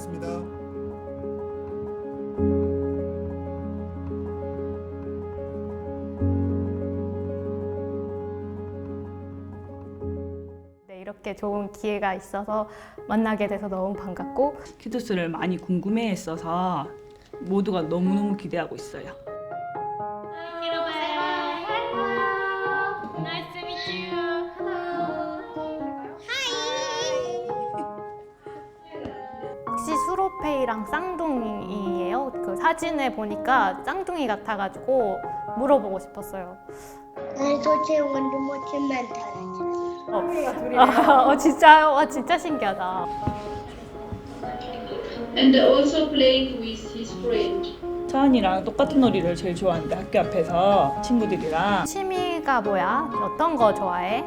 준비됐습니다. 네, 이렇게 좋은 기회가 있어서 만나게 돼서 너무 반갑고 키토스를 많이 궁금해했어서 모두가 너무너무 기대하고 있어요. 수로페이랑 쌍둥이예요? 그 사진을 보니까 쌍둥이 같아가지고 물어보고 싶었어요. 소재 원두모치 멘탈. 어, 진짜요? 와 진짜 신기하다. and also playing with his friend. 차은이랑 똑같은 놀이를 제일 좋아하는데 학교 앞에서 친구들이랑 취미가 뭐야? 어떤 거 좋아해?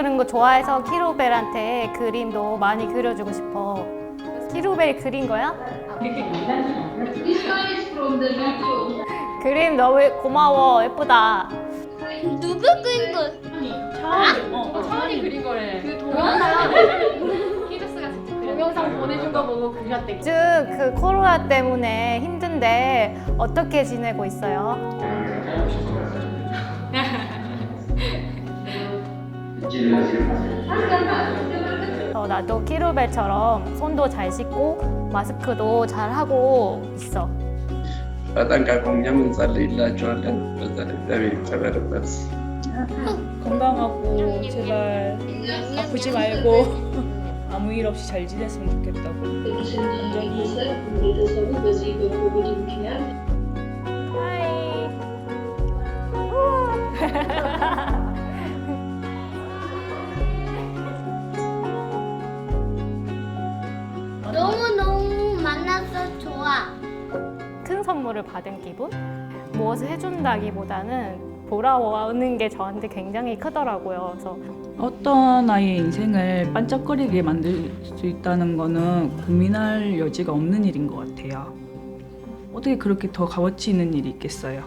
그리는 거 좋아해서 키로벨한테 그림도 많이 그려주고 싶어. 키로벨 그린 거야? 그림 너무 고마워 예쁘다. 누구 그린 거? 차은이 어, 차원이 그린 거래. 그 동영상 직접 동영상 보내준 거 보고 그렸대. 요즘 그 코로나 때문에 힘든데 어떻게 지내고 있어요? 어, 나도 키로벨처럼 손도 잘 씻고 마스크도 잘 하고 있어. በጠንቀቁም እንጸልይላችኋለን። በዛ እግዚአብሔር ይጨመርበት። 건강하고 제발 아프지 말고 아무 일 없이 잘 지냈으면 좋겠다고. ቤተሰቡ በዚህ በኮቪድ 선물을 받은 기분? 무엇을 해준다기보다는 돌아오는 게 저한테 굉장히 크더라고요. 그래서 어떤 아이의 인생을 반짝거리게 만들 수 있다는 거는 고민할 여지가 없는 일인 것 같아요. 어떻게 그렇게 더 값어치 있는 일이 있겠어요?